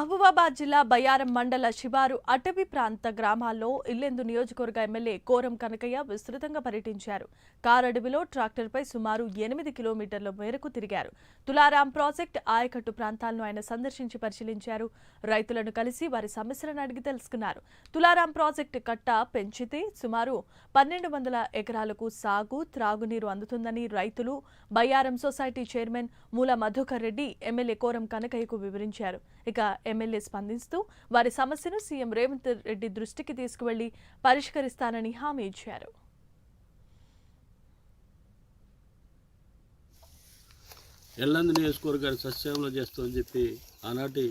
మహబూబాబాద్ జిల్లా బయ్యారం మండల శివారు అటవీ ప్రాంత గ్రామాల్లో ఇల్లెందు నియోజకవర్గ ఎమ్మెల్యే కోరం కనకయ్య విస్తృతంగా పర్యటించారు. కారడవిలో ట్రాక్టర్పై సుమారు ఎనిమిది కిలోమీటర్ల మేరకు తిరిగారు. తులారాం ప్రాజెక్ట్ ఆయకట్టు ప్రాంతాలను ఆయన సందర్శించి పరిశీలించారు. రైతులను కలిసి వారి సమస్యలను అడిగి తెలుసుకున్నారు. తులారాం ప్రాజెక్టు కట్ట పెంచితే సుమారు పన్నెండు వందల ఎకరాలకు సాగు త్రాగునీరు అందుతుందని రైతులు Bayyaram society chairman Moola Madhukar Reddy MLA Koram కనకయ్యకు వివరించారు. ఇక ఎమ్మెల్యే స్పందిస్తూ వారి సమస్యను సీఎం రేవంత్ రెడ్డి దృష్టికి తీసుకువెళ్ళి పరిష్కరిస్తానని హామీ ఇచ్చారు. ఎల్లంది నియోజకవర్గాన్ని సస్యంలో చేస్తామని చెప్పి ఆనాటి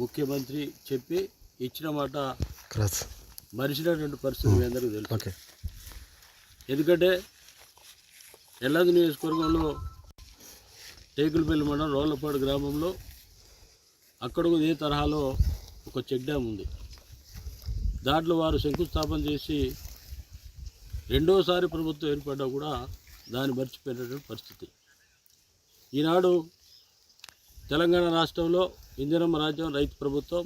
ముఖ్యమంత్రి చెప్పి ఇచ్చిన మాట క్రాస్. మరిచినటువంటి పరిస్థితి మీ అందరికీ తెలుసు. ఎందుకంటే ఎల్లంది నియోజకవర్గంలో టేకులపల్లి మండలం రోళ్ళపాడు గ్రామంలో అక్కడ కూడా ఇదే తరహాలో ఒక చెక్ డ్యామ్ ఉంది. దాంట్లో వారు శంకుస్థాపన చేసి రెండోసారి ప్రభుత్వం ఏర్పడ్డా కూడా దాన్ని మర్చిపోయినటువంటి పరిస్థితి. ఈనాడు తెలంగాణ రాష్ట్రంలో ఇందిరమ్మ రాజ్యం రైతు ప్రభుత్వం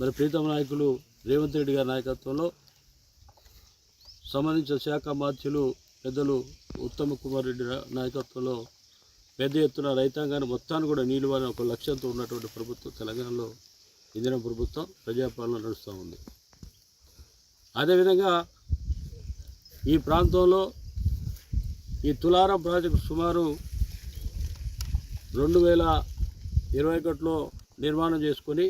మరి ప్రీతమ నాయకులు రేవంత్ రెడ్డి గారి నాయకత్వంలో సంబంధించిన శాఖ మార్చులు పెద్దలు ఉత్తమ కుమార్ రెడ్డి నాయకత్వంలో పెద్ద ఎత్తున రైతాంగాన్ని మొత్తాన్ని కూడా నీలువని ఒక లక్ష్యంతో ఉన్నటువంటి ప్రభుత్వం తెలంగాణలో ఇందిరా ప్రభుత్వం ప్రజాపాలన నడుస్తూ ఉంది. అదేవిధంగా ఈ ప్రాంతంలో ఈ తులారం ప్రాజెక్టు సుమారు రెండు వేల ఇరవై ఒకటిలో నిర్మాణం చేసుకొని